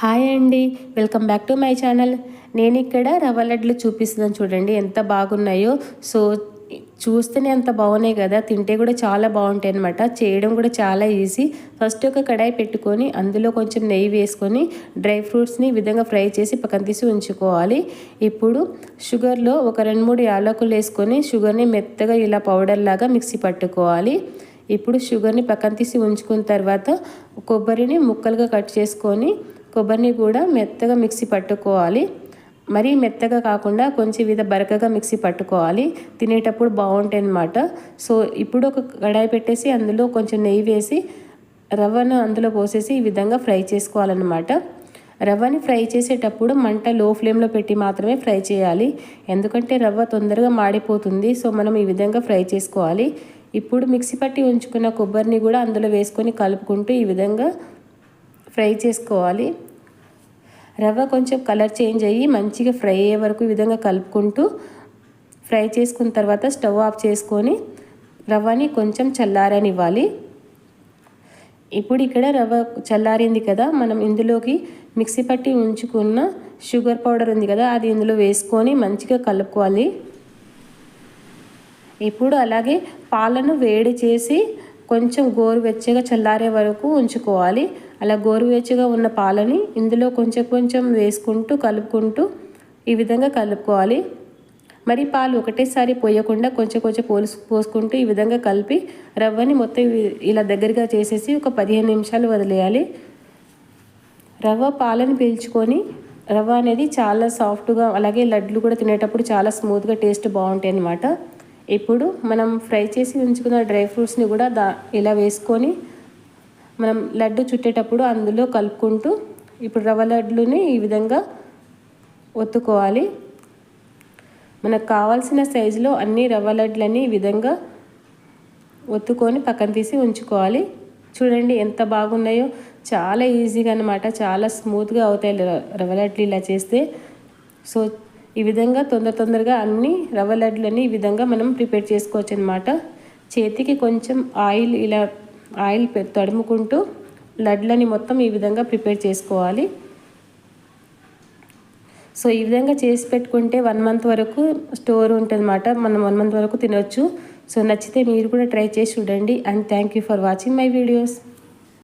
Hi అండి welcome back to my channel. నేను ఇక్కడ రవ్వ లడ్లు చూపిస్తున్నాను చూడండి ఎంత బాగున్నాయో. సో చూస్తేనే అంత బాగున్నాయి కదా తింటే కూడా చాలా బాగుంటాయి అనమాట చేయడం కూడా చాలా ఈజీ. ఫస్ట్ ఒక కడాయి పెట్టుకొని అందులో కొంచెం నెయ్యి వేసుకొని డ్రై ఫ్రూట్స్ని విధంగా ఫ్రై చేసి పక్కన తీసి ఉంచుకోవాలి. ఇప్పుడు షుగర్లో ఒక రెండు మూడు యాలకులు వేసుకొని షుగర్ని మెత్తగా ఇలా పౌడర్ లాగా మిక్సీ పట్టుకోవాలి. ఇప్పుడు షుగర్ని పక్కన తీసి ఉంచుకున్న తర్వాత కొబ్బరిని ముక్కలుగా కట్ చేసుకొని కొబ్బరిని కూడా మెత్తగా మిక్సీ పట్టుకోవాలి. మరీ మెత్తగా కాకుండా కొంచెం విధ బరకగా మిక్సీ పట్టుకోవాలి. తినేటప్పుడు బాగుంటాయి అన్నమాట సో ఇప్పుడు ఒక కడాయి పెట్టేసి అందులో కొంచెం నెయ్యి వేసి రవ్వను అందులో పోసేసి ఈ విధంగా ఫ్రై చేసుకోవాలన్నమాట. రవ్వని ఫ్రై చేసేటప్పుడు మంట లో ఫ్లేమ్లో పెట్టి మాత్రమే ఫ్రై చేయాలి. ఎందుకంటే రవ్వ తొందరగా మాడిపోతుంది. సో మనం ఈ విధంగా ఫ్రై చేసుకోవాలి. ఇప్పుడు మిక్సీ పట్టి ఉంచుకున్న కొబ్బరిని కూడా అందులో వేసుకొని కలుపుకుంటూ ఈ విధంగా ఫ్రై చేసుకోవాలి. రవ్వ కొంచెం కలర్ చేంజ్ అయ్యి మంచిగా ఫ్రై అయ్యే వరకు ఈ విధంగా కలుపుకుంటూ ఫ్రై చేసుకున్న తర్వాత స్టవ్ ఆఫ్ చేసుకొని రవ్వని కొంచెం చల్లారనివ్వాలి. ఇప్పుడు ఇక్కడ రవ్వ చల్లారింది కదా మనం ఇందులోకి మిక్సీ పట్టి ఉంచుకున్న షుగర్ పౌడర్ ఉంది కదా అది ఇందులో వేసుకొని మంచిగా కలుపుకోవాలి. ఇప్పుడు అలాగే పాలను వేడి చేసి కొంచెం గోరువెచ్చగా చల్లారే వరకు ఉంచుకోవాలి. అలా గోరువెచ్చగా ఉన్న పాలని ఇందులో కొంచెం కొంచెం వేసుకుంటూ కలుపుకుంటూ ఈ విధంగా కలుపుకోవాలి. మరి పాలు ఒకటేసారి పోయకుండా కొంచెం కొంచెం పోలుసు పోసుకుంటూ ఈ విధంగా కలిపి రవ్వని మొత్తం ఇలా దగ్గరగా చేసేసి ఒక పదిహేను నిమిషాలు వదిలేయాలి. రవ్వ పాలను పీల్చుకొని రవ్వ అనేది చాలా సాఫ్ట్గా అలాగే లడ్లు కూడా తినేటప్పుడు చాలా స్మూత్గా టేస్ట్ బాగుంటాయి అన్నమాట ఇప్పుడు మనం ఫ్రై చేసి ఉంచుకున్న డ్రై ఫ్రూట్స్ని కూడా దా ఇలా వేసుకొని మనం లడ్డు చుట్టేటప్పుడు అందులో కలుపుకుంటూ ఇప్పుడు రవ్వ లడ్లుని ఈ విధంగా ఒత్తుకోవాలి. మనకు కావాల్సిన సైజులో అన్ని రవ్వ లడ్లని ఈ విధంగా ఒత్తుకొని పక్కన తీసి ఉంచుకోవాలి. చూడండి ఎంత బాగున్నాయో. చాలా ఈజీగా అనమాట చాలా స్మూత్గా అవుతాయి రవ్వ లడ్లు ఇలా చేస్తే. సో ఈ విధంగా తొందర తొందరగా అన్ని రవ్వ లడ్లని ఈ విధంగా మనం ప్రిపేర్ చేసుకోవచ్చు అనమాట చేతికి కొంచెం ఆయిల్ ఇలా ఆయిల్ తడుముకుంటూ లడ్లని మొత్తం ఈ విధంగా ప్రిపేర్ చేసుకోవాలి. సో ఈ విధంగా చేసి పెట్టుకుంటే వన్ మంత్ వరకు స్టోర్ ఉంటుందన్నమాట. మనం వన్ మంత్ వరకు తినొచ్చు. సో నచ్చితే మీరు కూడా ట్రై చేసి చూడండి. And thank you for watching my videos.